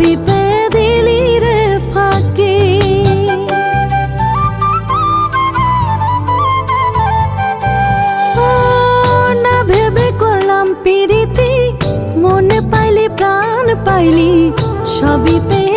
বিপে দিলি রে ফাঁকি। না ভেবে করলাম পিরিতি মনে পাইলি প্রাণ পাইলি সবই পে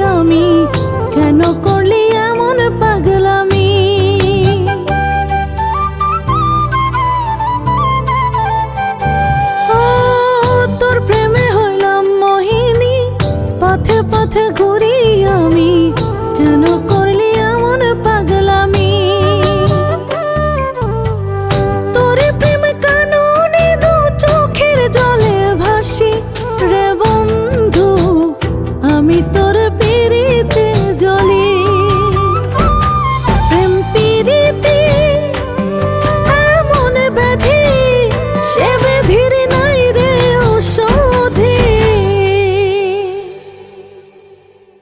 আমি? কেন করলি এমন পাগলামি? তোর প্রেমে হইলাম মোহিনী। পথে পথে ঘুরি আমি। কেন